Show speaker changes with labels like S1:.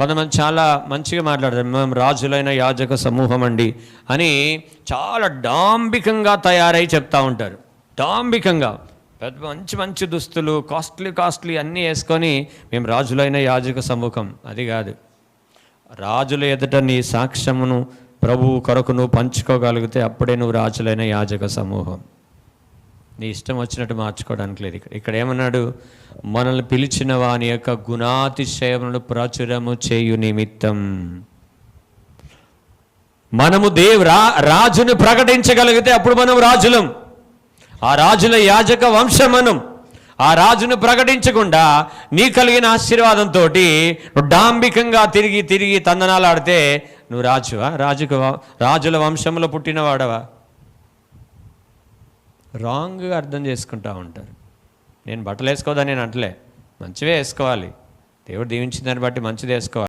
S1: కొంతమంది చాలా మంచిగా మాట్లాడతారు. మేము రాజులైన యాజక సమూహం అండి అని చాలా డాంబికంగా తయారై చెప్తా ఉంటారు. డాంబికంగా పెద్ద మంచి మంచి దుస్తులు కాస్ట్లీ కాస్ట్లీ అన్నీ వేసుకొని మేము రాజులైన యాజక సమూహం అది కాదు. రాజుల ఎదుట నీ సాక్ష్యమును ప్రభువు కొరకు నువ్వు పంచుకోగలిగితే అప్పుడే నువ్వు రాజులైన యాజక సమూహం. నీ ఇష్టం వచ్చినట్టు మార్చుకోవడానికి లేదు. ఇక్కడ ఇక్కడ ఏమన్నాడు? మనల్ని పిలిచిన వాని యొక్క గుణాతిశయములను ప్రాచుర్యము చేయు నిమిత్తం. మనము దేవు రా రాజును ప్రకటించగలిగితే అప్పుడు మనం రాజులం. ఆ రాజుల యాజక వంశం మనం. ఆ రాజును ప్రకటించకుండా నీ కలిగిన ఆశీర్వాదంతో డాంబికంగా తిరిగి తిరిగి తందనాలు ఆడితే నువ్వు రాజువా? రాజుకు రాజుల వంశంలో పుట్టినవాడవా? రాంగ్గా అర్థం చేసుకుంటా ఉంటారు. నేను బట్టలు వేసుకోవద్దని నేను అంటలే. మంచివే వేసుకోవాలి. దేవుడు దీవించిన దాన్ని బట్టి మంచిది వేసుకోవాలి.